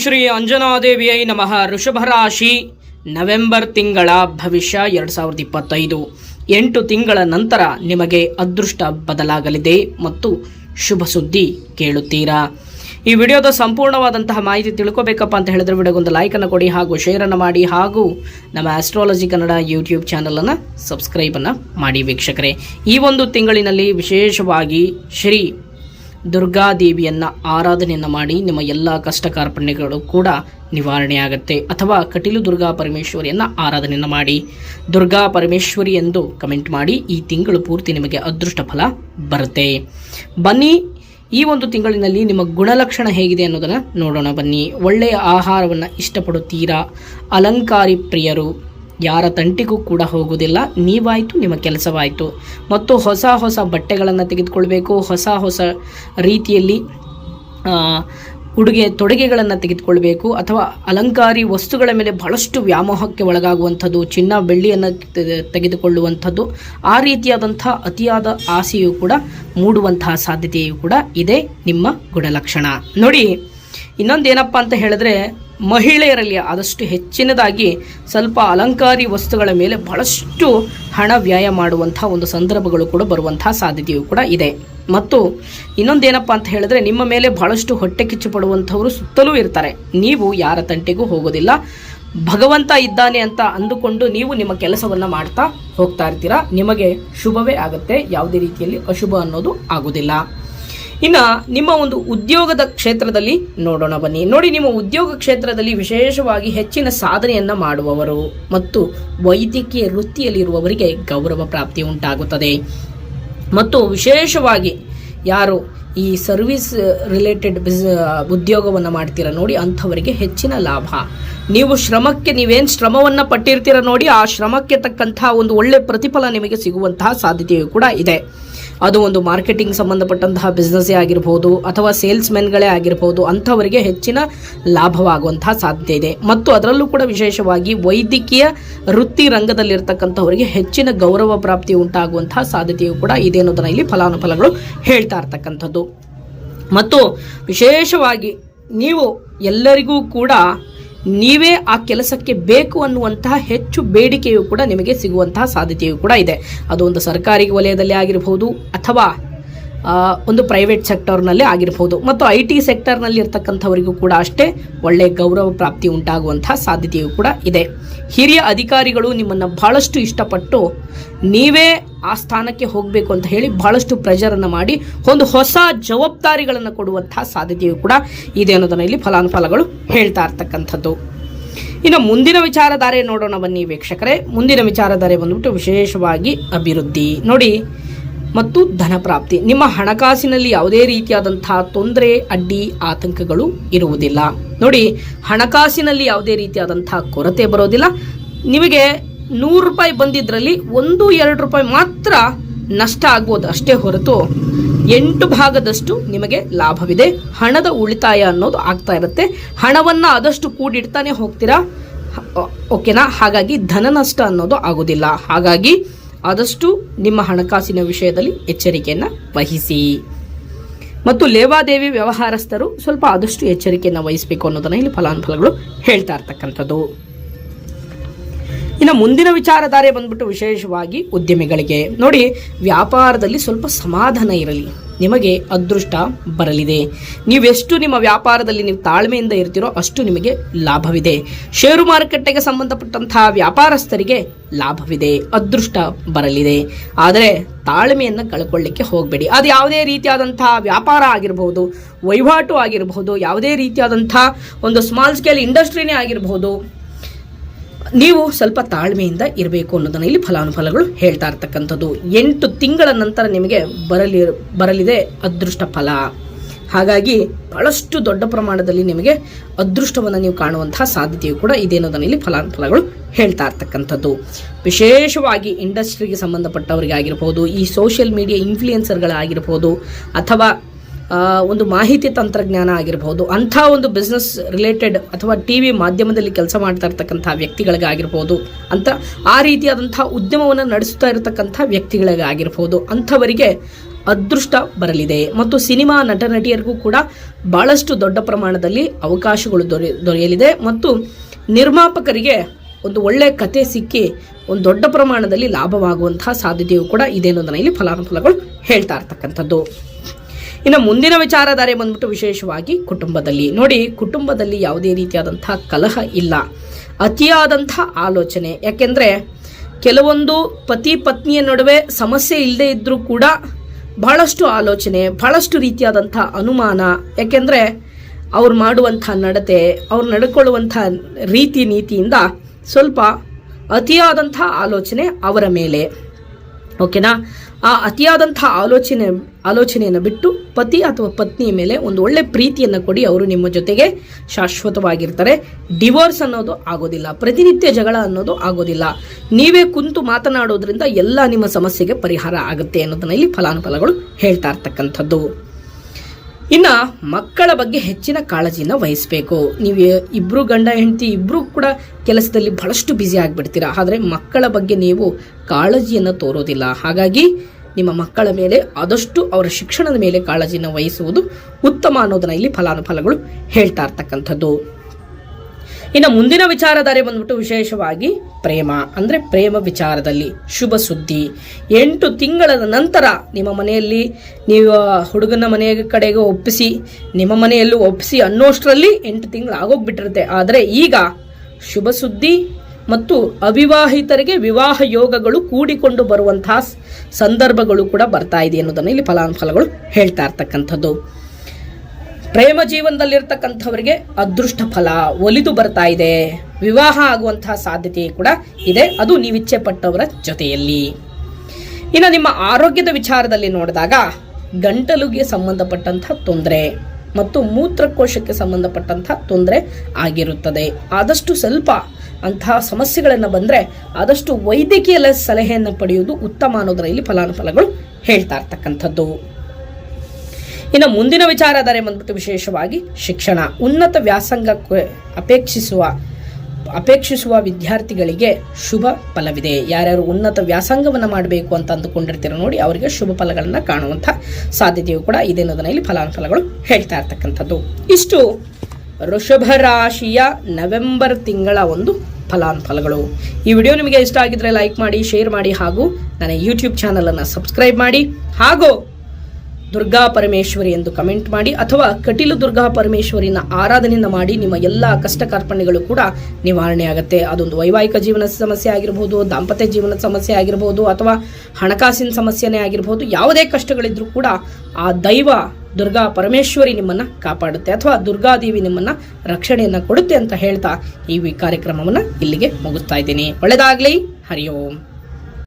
ಶ್ರೀ ಅಂಜನಾದೇವಿಯೈ ನಮಃ. ಋಷಭ ರಾಶಿ ನವೆಂಬರ್ ತಿಂಗಳ ಭವಿಷ್ಯ ಎರಡು ಸಾವಿರದ ಇಪ್ಪತ್ತೈದು. ಎಂಟು ತಿಂಗಳ ನಂತರ ನಿಮಗೆ ಅದೃಷ್ಟ ಬದಲಾಗಲಿದೆ ಮತ್ತು ಶುಭ ಸುದ್ದಿ ಕೇಳುತ್ತೀರಾ? ಈ ವಿಡಿಯೋದ ಸಂಪೂರ್ಣವಾದಂತಹ ಮಾಹಿತಿ ತಿಳ್ಕೋಬೇಕಪ್ಪ ಅಂತ ಹೇಳಿದ್ರೆ ವಿಡಿಯೋಗೊಂದು ಲೈಕನ್ನು ಕೊಡಿ ಹಾಗೂ ಶೇರನ್ನು ಮಾಡಿ ಹಾಗೂ ನಮ್ಮ ಆಸ್ಟ್ರಾಲಜಿ ಕನ್ನಡ ಯೂಟ್ಯೂಬ್ ಚಾನಲನ್ನು ಸಬ್ಸ್ಕ್ರೈಬನ್ನು ಮಾಡಿ ವೀಕ್ಷಕರೇ. ಈ ಒಂದು ತಿಂಗಳಿನಲ್ಲಿ ವಿಶೇಷವಾಗಿ ಶ್ರೀ ದುರ್ಗಾದೇವಿಯನ್ನ ಆರಾಧನೆಯನ್ನು ಮಾಡಿ ನಿಮ್ಮ ಎಲ್ಲ ಕಷ್ಟ ಕಾರ್ಪಣ್ಯಗಳು ಕೂಡ ನಿವಾರಣೆಯಾಗುತ್ತೆ. ಅಥವಾ ಕಟೀಲು ದುರ್ಗಾ ಪರಮೇಶ್ವರಿಯನ್ನು ಆರಾಧನೆಯನ್ನು ಮಾಡಿ. ದುರ್ಗಾ ಪರಮೇಶ್ವರಿ ಎಂದು ಕಮೆಂಟ್ ಮಾಡಿ ಈ ತಿಂಗಳು ಪೂರ್ತಿ ನಿಮಗೆ ಅದೃಷ್ಟ ಫಲ ಬರುತ್ತೆ. ಬನ್ನಿ, ಈ ಒಂದು ತಿಂಗಳಿನಲ್ಲಿ ನಿಮ್ಮ ಗುಣಲಕ್ಷಣ ಹೇಗಿದೆ ಅನ್ನೋದನ್ನು ನೋಡೋಣ ಬನ್ನಿ. ಒಳ್ಳೆಯ ಆಹಾರವನ್ನು ಇಷ್ಟಪಡುತ್ತೀರಾ? ಅಲಂಕಾರಿ ಪ್ರಿಯರು ಯಾರ ತಂಟಿಗೂ ಕೂಡ ಹೋಗುವುದಿಲ್ಲ. ನೀವಾಯಿತು, ನಿಮ್ಮ ಕೆಲಸವಾಯಿತು. ಮತ್ತು ಹೊಸ ಹೊಸ ಬಟ್ಟೆಗಳನ್ನು ತೆಗೆದುಕೊಳ್ಬೇಕು. ಹೊಸ ಹೊಸ ರೀತಿಯಲ್ಲಿ ಉಡುಗೆ ತೊಡುಗೆಗಳನ್ನು ತೆಗೆದುಕೊಳ್ಬೇಕು. ಅಥವಾ ಅಲಂಕಾರಿ ವಸ್ತುಗಳ ಮೇಲೆ ಬಹಳಷ್ಟು ವ್ಯಾಮೋಹಕ್ಕೆ ಒಳಗಾಗುವಂಥದ್ದು, ಚಿನ್ನ ಬೆಳ್ಳಿಯನ್ನು ತೆಗೆ- ತೆಗೆದುಕೊಳ್ಳುವಂಥದ್ದು, ಆ ರೀತಿಯಾದಂಥ ಅತಿಯಾದ ಆಸೆಯು ಕೂಡ ಮೂಡುವಂತಹ ಸಾಧ್ಯತೆಯು ಕೂಡ ಇದೆ. ನಿಮ್ಮ ಗುಣಲಕ್ಷಣ. ನೋಡಿ ಇನ್ನೊಂದೇನಪ್ಪ ಅಂತ ಹೇಳಿದ್ರೆ ಮಹಿಳೆಯರಲ್ಲಿ ಆದಷ್ಟು ಹೆಚ್ಚಿನದಾಗಿ ಸ್ವಲ್ಪ ಅಲಂಕಾರಿ ವಸ್ತುಗಳ ಮೇಲೆ ಬಹಳಷ್ಟು ಹಣ ವ್ಯಯ ಮಾಡುವಂಥ ಒಂದು ಸಂದರ್ಭಗಳು ಕೂಡ ಬರುವಂತಹ ಸಾಧ್ಯತೆಯು ಕೂಡ ಇದೆ. ಮತ್ತು ಇನ್ನೊಂದೇನಪ್ಪ ಅಂತ ಹೇಳಿದ್ರೆ ನಿಮ್ಮ ಮೇಲೆ ಬಹಳಷ್ಟು ಹೊಟ್ಟೆ ಕಿಚ್ಚು ಪಡುವಂಥವರು ಸುತ್ತಲೂ ಇರ್ತಾರೆ. ನೀವು ಯಾರ ತಂಟೆಗೂ ಹೋಗೋದಿಲ್ಲ. ಭಗವಂತ ಇದ್ದಾನೆ ಅಂತ ಅಂದುಕೊಂಡು ನೀವು ನಿಮ್ಮ ಕೆಲಸವನ್ನು ಮಾಡ್ತಾ ಹೋಗ್ತಾ ಇರ್ತೀರಾ. ನಿಮಗೆ ಶುಭವೇ ಆಗುತ್ತೆ. ಯಾವುದೇ ರೀತಿಯಲ್ಲಿ ಅಶುಭ ಅನ್ನೋದು ಆಗುವುದಿಲ್ಲ ಇನ್ನ ನಿಮ್ಮ ಒಂದು ಉದ್ಯೋಗದ ಕ್ಷೇತ್ರದಲ್ಲಿ ನೋಡೋಣ ಬನ್ನಿ. ನೋಡಿ, ನಿಮ್ಮ ಉದ್ಯೋಗ ಕ್ಷೇತ್ರದಲ್ಲಿ ವಿಶೇಷವಾಗಿ ಹೆಚ್ಚಿನ ಸಾಧನೆಯನ್ನ ಮಾಡುವವರು ಮತ್ತು ವೈದ್ಯಕೀಯ ವೃತ್ತಿಯಲ್ಲಿರುವವರಿಗೆ ಗೌರವ ಪ್ರಾಪ್ತಿ ಉಂಟಾಗುತ್ತದೆ. ಮತ್ತು ವಿಶೇಷವಾಗಿ ಯಾರು ಈ ಸರ್ವಿಸ್ ರಿಲೇಟೆಡ್ ಬಿಸ್ ಉದ್ಯೋಗವನ್ನು ಮಾಡ್ತೀರ ನೋಡಿ, ಅಂಥವರಿಗೆ ಹೆಚ್ಚಿನ ಲಾಭ. ನೀವು ಶ್ರಮಕ್ಕೆ, ನೀವೇನು ಶ್ರಮವನ್ನು ಪಟ್ಟಿರ್ತೀರ ನೋಡಿ, ಆ ಶ್ರಮಕ್ಕೆ ತಕ್ಕಂತಹ ಒಂದು ಒಳ್ಳೆ ಪ್ರತಿಫಲ ನಿಮಗೆ ಸಿಗುವಂತಹ ಸಾಧ್ಯತೆಯು ಕೂಡ ಇದೆ. ಅದು ಒಂದು ಮಾರ್ಕೆಟಿಂಗ್ ಸಂಬಂಧಪಟ್ಟಂತಹ ಬಿಸ್ನೆಸ್ಸೇ ಆಗಿರ್ಬೋದು ಅಥವಾ ಸೇಲ್ಸ್ ಮೆನ್ಗಳೇ ಆಗಿರ್ಬೋದು ಅಂಥವರಿಗೆ ಹೆಚ್ಚಿನ ಲಾಭವಾಗುವಂತಹ ಸಾಧ್ಯತೆ ಇದೆ. ಮತ್ತು ಅದರಲ್ಲೂ ಕೂಡ ವಿಶೇಷವಾಗಿ ವೈದ್ಯಕೀಯ ವೃತ್ತಿ ರಂಗದಲ್ಲಿರ್ತಕ್ಕಂಥವರಿಗೆ ಹೆಚ್ಚಿನ ಗೌರವ ಪ್ರಾಪ್ತಿ ಉಂಟಾಗುವಂತಹ ಸಾಧ್ಯತೆಯು ಕೂಡ ಇದೆ ಅನ್ನೋದನ್ನ ಇಲ್ಲಿ ಫಲಾನುಫಲಗಳು ಹೇಳ್ತಾ ಇರ್ತಕ್ಕಂಥದ್ದು. ಮತ್ತು ವಿಶೇಷವಾಗಿ ನೀವು ಎಲ್ಲರಿಗೂ ಕೂಡ ನೀವೇ ಆ ಕೆಲಸಕ್ಕೆ ಬೇಕು ಅನ್ನುವಂತಹ ಹೆಚ್ಚು ಬೇಡಿಕೆಯು ಕೂಡ ನಿಮಗೆ ಸಿಗುವಂತಹ ಸಾಧ್ಯತೆಯು ಕೂಡ ಇದೆ. ಅದು ಒಂದು ಸರ್ಕಾರಿ ವಲಯದಲ್ಲಿ ಆಗಿರಬಹುದು ಅಥವಾ ಒಂದು ಪ್ರೈವೇಟ್ ಸೆಕ್ಟರ್ನಲ್ಲಿ ಆಗಿರಬಹುದು ಮತ್ತು ಐ ಟಿ ಸೆಕ್ಟರ್ನಲ್ಲಿ ಇರ್ತಕ್ಕಂಥವರಿಗೂ ಕೂಡ ಅಷ್ಟೇ ಒಳ್ಳೆಯ ಗೌರವ ಪ್ರಾಪ್ತಿ ಉಂಟಾಗುವಂತಹ ಸಾಧ್ಯತೆಯು ಕೂಡ ಇದೆ. ಹಿರಿಯ ಅಧಿಕಾರಿಗಳು ನಿಮ್ಮನ್ನು ಬಹಳಷ್ಟು ಇಷ್ಟಪಟ್ಟು ನೀವೇ ಆ ಸ್ಥಾನಕ್ಕೆ ಹೋಗಬೇಕು ಅಂತ ಹೇಳಿ ಬಹಳಷ್ಟು ಪ್ರೆಷರನ್ನು ಮಾಡಿ ಒಂದು ಹೊಸ ಜವಾಬ್ದಾರಿಗಳನ್ನು ಕೊಡುವಂತಹ ಸಾಧ್ಯತೆಯು ಕೂಡ ಇದೆ ಅನ್ನೋದನ್ನು ಇಲ್ಲಿ ಫಲಾನುಫಲಗಳು ಹೇಳ್ತಾ ಇರ್ತಕ್ಕಂಥದ್ದು. ಇನ್ನು ಮುಂದಿನ ವಿಚಾರಧಾರೆ ನೋಡೋಣ ಬನ್ನಿ ವೀಕ್ಷಕರೇ. ಮುಂದಿನ ವಿಚಾರಧಾರೆ ಬಂದ್ಬಿಟ್ಟು ವಿಶೇಷವಾಗಿ ಅಭಿವೃದ್ಧಿ. ನೋಡಿ, ಮತ್ತು ಧನ ಪ್ರಾಪ್ತಿ. ನಿಮ್ಮ ಹಣಕಾಸಿನಲ್ಲಿ ಯಾವುದೇ ರೀತಿಯಾದಂತಹ ತೊಂದರೆ, ಅಡ್ಡಿ, ಆತಂಕಗಳು ಇರುವುದಿಲ್ಲ. ನೋಡಿ, ಹಣಕಾಸಿನಲ್ಲಿ ಯಾವುದೇ ರೀತಿಯಾದಂತಹ ಕೊರತೆ ಬರೋದಿಲ್ಲ. ನಿಮಗೆ ನೂರು ರೂಪಾಯಿ ಬಂದಿದ್ರಲ್ಲಿ ಒಂದು, ಎರಡು ರೂಪಾಯಿ ಮಾತ್ರ ನಷ್ಟ ಆಗ್ಬೋದು ಅಷ್ಟೇ ಹೊರತು ಎಂಟು ಭಾಗದಷ್ಟು ನಿಮಗೆ ಲಾಭವಿದೆ. ಹಣದ ಉಳಿತಾಯ ಅನ್ನೋದು ಆಗ್ತಾ ಇರುತ್ತೆ. ಹಣವನ್ನು ಆದಷ್ಟು ಕೂಡಿಡ್ತಾನೆ ಹೋಗ್ತೀರಾ? ಓಕೆನಾ? ಹಾಗಾಗಿ ಧನ ನಷ್ಟ ಅನ್ನೋದು ಆಗೋದಿಲ್ಲ. ಹಾಗಾಗಿ ಆದಷ್ಟು ನಿಮ್ಮ ಹಣಕಾಸಿನ ವಿಷಯದಲ್ಲಿ ಎಚ್ಚರಿಕೆಯನ್ನು ವಹಿಸಿ. ಮತ್ತು ಲೇವಾದೇವಿ ವ್ಯವಹಾರಸ್ಥರು ಸ್ವಲ್ಪ ಆದಷ್ಟು ಎಚ್ಚರಿಕೆಯನ್ನು ವಹಿಸಬೇಕು ಅನ್ನೋದನ್ನು ಇಲ್ಲಿ ಫಲಾನುಫಲಗಳು ಹೇಳ್ತಾ ಇರ್ತಕ್ಕಂಥದ್ದು. ಇನ್ನು ಮುಂದಿನ ವಿಚಾರಧಾರೆ ಬಂದ್ಬಿಟ್ಟು ವಿಶೇಷವಾಗಿ ಉದ್ಯಮಿಗಳಿಗೆ. ನೋಡಿ, ವ್ಯಾಪಾರದಲ್ಲಿ ಸ್ವಲ್ಪ ಸಮಾಧಾನ ಇರಲಿ. ನಿಮಗೆ ಅದೃಷ್ಟ ಬರಲಿದೆ. ನೀವೆಷ್ಟು ನಿಮ್ಮ ವ್ಯಾಪಾರದಲ್ಲಿ ನೀವು ತಾಳ್ಮೆಯಿಂದ ಇರ್ತೀರೋ ಅಷ್ಟು ನಿಮಗೆ ಲಾಭವಿದೆ. ಷೇರು ಮಾರುಕಟ್ಟೆಗೆ ಸಂಬಂಧಪಟ್ಟಂತಹ ವ್ಯಾಪಾರಸ್ಥರಿಗೆ ಲಾಭವಿದೆ. ಅದೃಷ್ಟ ಬರಲಿದೆ. ಆದರೆ ತಾಳ್ಮೆಯನ್ನು ಕಳ್ಕೊಳ್ಳಿಕ್ಕೆ ಹೋಗಬೇಡಿ. ಅದು ಯಾವುದೇ ರೀತಿಯಾದಂತಹ ವ್ಯಾಪಾರ ಆಗಿರಬಹುದು ವಹಿವಾಟು ಆಗಿರಬಹುದು ಯಾವುದೇ ರೀತಿಯಾದಂತಹ ಒಂದು ಸ್ಮಾಲ್ ಸ್ಕೇಲ್ ಇಂಡಸ್ಟ್ರಿನೇ ಆಗಿರಬಹುದು ನೀವು ಸ್ವಲ್ಪ ತಾಳ್ಮೆಯಿಂದ ಇರಬೇಕು ಅನ್ನೋದನ್ನ ಇಲ್ಲಿ ಫಲಾನುಫಲಗಳು ಹೇಳ್ತಾ ಇರ್ತಕ್ಕಂಥದ್ದು. ಎಂಟು ತಿಂಗಳ ನಂತರ ನಿಮಗೆ ಬರಲಿ, ಬರಲಿದೆ ಅದೃಷ್ಟ ಫಲ. ಹಾಗಾಗಿ ಬಹಳಷ್ಟು ದೊಡ್ಡ ಪ್ರಮಾಣದಲ್ಲಿ ನಿಮಗೆ ಅದೃಷ್ಟವನ್ನು ನೀವು ಕಾಣುವಂತಹ ಸಾಧ್ಯತೆಯು ಕೂಡ ಇದೆ ಅನ್ನೋದನ್ನು ಇಲ್ಲಿ ಫಲಾನುಫಲಗಳು ಹೇಳ್ತಾ ಇರ್ತಕ್ಕಂಥದ್ದು. ವಿಶೇಷವಾಗಿ ಇಂಡಸ್ಟ್ರಿಗೆ ಸಂಬಂಧಪಟ್ಟವರಿಗೆ ಆಗಿರ್ಬೋದು ಈ ಸೋಷಿಯಲ್ ಮೀಡಿಯಾ ಇನ್ಫ್ಲೂಯೆನ್ಸರ್ಗಳಾಗಿರ್ಬೋದು ಅಥವಾ ಒಂದು ಮಾಹಿತಿ ತಂತ್ರಜ್ಞಾನ ಆಗಿರ್ಬೋದು, ಅಂಥ ಒಂದು ಬಿಸ್ನೆಸ್ ರಿಲೇಟೆಡ್ ಅಥವಾ ಟಿ ವಿ ಮಾಧ್ಯಮದಲ್ಲಿ ಕೆಲಸ ಮಾಡ್ತಾ ಇರ್ತಕ್ಕಂಥ ವ್ಯಕ್ತಿಗಳಿಗಾಗಿರ್ಬೋದು, ಅಂತ ಆ ರೀತಿಯಾದಂಥ ಉದ್ಯಮವನ್ನು ನಡೆಸ್ತಾ ಇರತಕ್ಕಂಥ ವ್ಯಕ್ತಿಗಳಿಗಾಗಿರ್ಬೋದು, ಅಂಥವರಿಗೆ ಅದೃಷ್ಟ ಬರಲಿದೆ. ಮತ್ತು ಸಿನಿಮಾ ನಟ ನಟಿಯರಿಗೂ ಕೂಡ ಬಹಳಷ್ಟು ದೊಡ್ಡ ಪ್ರಮಾಣದಲ್ಲಿ ಅವಕಾಶಗಳು ದೊರೆ, ದೊರೆಯಲಿದೆ. ಮತ್ತು ನಿರ್ಮಾಪಕರಿಗೆ ಒಂದು ಒಳ್ಳೆ ಕತೆ ಸಿಕ್ಕಿ ಒಂದು ದೊಡ್ಡ ಪ್ರಮಾಣದಲ್ಲಿ ಲಾಭವಾಗುವಂತಹ ಸಾಧ್ಯತೆಯೂ ಕೂಡ ಇದೆ ಅನ್ನೋದನ್ನ ಇಲ್ಲಿ ಫಲಾನುಫಲಗಳು ಹೇಳ್ತಾ ಇರ್ತಕ್ಕಂಥದ್ದು. ಇನ್ನು ಮುಂದಿನ ವಿಚಾರಧಾರೆ ಬಂದ್ಬಿಟ್ಟು ವಿಶೇಷವಾಗಿ ಕುಟುಂಬದಲ್ಲಿ. ನೋಡಿ, ಕುಟುಂಬದಲ್ಲಿ ಯಾವುದೇ ರೀತಿಯಾದಂಥ ಕಲಹ ಇಲ್ಲ. ಅತಿಯಾದಂಥ ಆಲೋಚನೆ. ಯಾಕೆಂದರೆ ಕೆಲವೊಂದು ಪತಿ ಪತ್ನಿಯ ನಡುವೆ ಸಮಸ್ಯೆ ಇಲ್ಲದೆ ಇದ್ದರೂ ಕೂಡ ಬಹಳಷ್ಟು ಆಲೋಚನೆ, ಬಹಳಷ್ಟು ರೀತಿಯಾದಂಥ ಅನುಮಾನ. ಯಾಕೆಂದರೆ ಅವ್ರು ಮಾಡುವಂಥ ನಡತೆ, ಅವ್ರು ನಡ್ಕೊಳ್ಳುವಂಥ ರೀತಿ ನೀತಿಯಿಂದ ಸ್ವಲ್ಪ ಅತಿಯಾದಂಥ ಆಲೋಚನೆ ಅವರ ಮೇಲೆ. ಓಕೆನಾ? ಆ ಅತಿಯಾದಂಥ ಆಲೋಚನೆ ಆಲೋಚನೆಯನ್ನು ಬಿಟ್ಟು ಪತಿ ಅಥವಾ ಪತ್ನಿಯ ಮೇಲೆ ಒಂದು ಒಳ್ಳೆ ಪ್ರೀತಿಯನ್ನು ಕೊಡಿ, ಅವರು ನಿಮ್ಮ ಜೊತೆಗೆ ಶಾಶ್ವತವಾಗಿರ್ತಾರೆ. ಡಿವೋರ್ಸ್ ಅನ್ನೋದು ಆಗೋದಿಲ್ಲ, ಪ್ರತಿನಿತ್ಯ ಜಗಳ ಅನ್ನೋದು ಆಗೋದಿಲ್ಲ. ನೀವೇ ಕುಂತು ಮಾತನಾಡೋದ್ರಿಂದ ಎಲ್ಲ ನಿಮ್ಮ ಸಮಸ್ಯೆಗೆ ಪರಿಹಾರ ಆಗುತ್ತೆ ಅನ್ನೋದನ್ನ ಇಲ್ಲಿ ಫಲಾನುಫಲಗಳು ಹೇಳ್ತಾ ಇರ್ತಕ್ಕಂಥದ್ದು. ಇನ್ನ ಮಕ್ಕಳ ಬಗ್ಗೆ ಹೆಚ್ಚಿನ ಕಾಳಜಿಯನ್ನು ವಹಿಸಬೇಕು. ನೀವು ಇಬ್ಬರು ಗಂಡ, ಹೆಂಡತಿ ಇಬ್ಬರೂ ಕೂಡ ಕೆಲಸದಲ್ಲಿ ಬಹಳಷ್ಟು ಬ್ಯುಸಿ ಆಗಿಬಿಡ್ತೀರಾ. ಆದರೆ ಮಕ್ಕಳ ಬಗ್ಗೆ ನೀವು ಕಾಳಜಿಯನ್ನು ತೋರೋದಿಲ್ಲ. ಹಾಗಾಗಿ ನಿಮ್ಮ ಮಕ್ಕಳ ಮೇಲೆ ಆದಷ್ಟು ಅವರ ಶಿಕ್ಷಣದ ಮೇಲೆ ಕಾಳಜಿಯನ್ನು ವಹಿಸುವುದು ಉತ್ತಮ ಅನ್ನೋದನ್ನ ಇಲ್ಲಿ ಫಲಾನುಫಲಗಳು ಹೇಳ್ತಾ ಇರ್ತಕ್ಕಂಥದ್ದು. ಇನ್ನು ಮುಂದಿನ ವಿಚಾರಧಾರೆ ಬಂದ್ಬಿಟ್ಟು ವಿಶೇಷವಾಗಿ ಪ್ರೇಮ, ಅಂದ್ರೆ ಪ್ರೇಮ ವಿಚಾರದಲ್ಲಿ ಶುಭ ಸುದ್ದಿ. ಎಂಟು ತಿಂಗಳ ನಂತರ ನಿಮ್ಮ ಮನೆಯಲ್ಲಿ ನೀವು ಹುಡುಗನ ಮನೆಯ ಕಡೆಗೆ ಒಪ್ಪಿಸಿ, ನಿಮ್ಮ ಮನೆಯಲ್ಲೂ ಒಪ್ಪಿಸಿ ಅನ್ನೋಷ್ಟರಲ್ಲಿ ಎಂಟು ತಿಂಗಳು ಆಗೋಗ್ಬಿಟ್ಟಿರುತ್ತೆ ಆದರೆ ಈಗ ಶುಭ ಸುದ್ದಿ ಮತ್ತು ಅವಿವಾಹಿತರಿಗೆ ವಿವಾಹ ಯೋಗಗಳು ಕೂಡಿಕೊಂಡು ಬರುವಂತಹ ಸಂದರ್ಭಗಳು ಕೂಡ ಬರ್ತಾ ಇದೆ ಅನ್ನೋದನ್ನು ಇಲ್ಲಿ ಫಲಾನುಫಲಗಳು ಹೇಳ್ತಾ ಇರ್ತಕ್ಕಂಥದ್ದು. ಪ್ರೇಮ ಜೀವನದಲ್ಲಿರ್ತಕ್ಕಂಥವರಿಗೆ ಅದೃಷ್ಟ ಫಲ ಒಲಿದು ಬರ್ತಾ ಇದೆ. ವಿವಾಹ ಆಗುವಂತಹ ಸಾಧ್ಯತೆ ಕೂಡ ಇದೆ. ಅದು ನೀವಿಚ್ಛೆ ಪಟ್ಟವರ ಜೊತೆಯಲ್ಲಿ. ಇನ್ನು ನಿಮ್ಮ ಆರೋಗ್ಯದ ವಿಚಾರದಲ್ಲಿ ನೋಡಿದಾಗ ಗಂಟಲುಗೆ ಸಂಬಂಧಪಟ್ಟಂತಹ ತೊಂದರೆ ಮತ್ತು ಮೂತ್ರಕೋಶಕ್ಕೆ ಸಂಬಂಧಪಟ್ಟಂತಹ ತೊಂದರೆ ಆಗಿರುತ್ತದೆ. ಆದಷ್ಟು ಸ್ವಲ್ಪ ಅಂತಹ ಸಮಸ್ಯೆಗಳನ್ನು ಬಂದರೆ ಆದಷ್ಟು ವೈದ್ಯಕೀಯ ಸಲಹೆಯನ್ನು ಪಡೆಯುವುದು ಉತ್ತಮ ಅನ್ನೋದರ ಇಲ್ಲಿ ಫಲಾನುಫಲಗಳು ಹೇಳ್ತಾ ಇರ್ತಕ್ಕಂಥದ್ದು. ಇನ್ನು ಮುಂದಿನ ವಿಚಾರಧಾರೆ ಬಂದ್ಬಿಟ್ಟು ವಿಶೇಷವಾಗಿ ಶಿಕ್ಷಣ. ಉನ್ನತ ವ್ಯಾಸಂಗಕ್ಕೆ ಅಪೇಕ್ಷಿಸುವ ಅಪೇಕ್ಷಿಸುವ ವಿದ್ಯಾರ್ಥಿಗಳಿಗೆ ಶುಭ ಫಲವಿದೆ. ಯಾರ್ಯಾರು ಉನ್ನತ ವ್ಯಾಸಂಗವನ್ನು ಮಾಡಬೇಕು ಅಂತ ಅಂದುಕೊಂಡಿರ್ತೀರೋ ನೋಡಿ ಅವರಿಗೆ ಶುಭ ಫಲಗಳನ್ನು ಕಾಣುವಂಥ ಸಾಧ್ಯತೆಯು ಕೂಡ ಇದೆ ಅನ್ನೋದನ್ನ ಇಲ್ಲಿ ಫಲಾನುಫಲಗಳು ಹೇಳ್ತಾ ಇರ್ತಕ್ಕಂಥದ್ದು. ಇಷ್ಟು ವೃಷಭ ರಾಶಿಯ ನವೆಂಬರ್ ತಿಂಗಳ ಒಂದು ಫಲಾನುಫಲಗಳು ಈ ವಿಡಿಯೋ ನಿಮಗೆ ಇಷ್ಟ ಆಗಿದ್ರೆ ಲೈಕ್ ಮಾಡಿ, ಶೇರ್ ಮಾಡಿ ಹಾಗೂ ನನ್ನ ಯೂಟ್ಯೂಬ್ ಚಾನಲನ್ನು ಸಬ್ಸ್ಕ್ರೈಬ್ ಮಾಡಿ ಹಾಗೂ ದುರ್ಗಾ ಪರಮೇಶ್ವರಿ ಎಂದು ಕಮೆಂಟ್ ಮಾಡಿ ಅಥವಾ ಕಟೀಲು ದುರ್ಗಾ ಪರಮೇಶ್ವರಿನ ಆರಾಧನೆಯನ್ನು ಮಾಡಿ ನಿಮ್ಮ ಎಲ್ಲ ಕಷ್ಟ ಕಾರ್ಪಣ್ಯಗಳು ಕೂಡ ನಿವಾರಣೆ ಆಗುತ್ತೆ. ಅದೊಂದು ವೈವಾಹಿಕ ಜೀವನದ ಸಮಸ್ಯೆ ಆಗಿರಬಹುದು ದಾಂಪತ್ಯ ಜೀವನದ ಸಮಸ್ಯೆ ಆಗಿರಬಹುದು ಅಥವಾ ಹಣಕಾಸಿನ ಸಮಸ್ಯೆನೇ ಆಗಿರಬಹುದು ಯಾವುದೇ ಕಷ್ಟಗಳಿದ್ರೂ ಕೂಡ ಆ ದೈವ ದುರ್ಗಾ ಪರಮೇಶ್ವರಿ ನಿಮ್ಮನ್ನ ಕಾಪಾಡುತ್ತೆ ಅಥವಾ ದುರ್ಗಾದೇವಿ ನಿಮ್ಮನ್ನ ರಕ್ಷಣೆಯನ್ನ ಕೊಡುತ್ತೆ ಅಂತ ಹೇಳ್ತಾ ಈ ಕಾರ್ಯಕ್ರಮವನ್ನ ಇಲ್ಲಿಗೆ ಮುಗಿಸ್ತಾ ಇದ್ದೀನಿ. ಒಳ್ಳೆದಾಗ್ಲಿ. ಹರಿ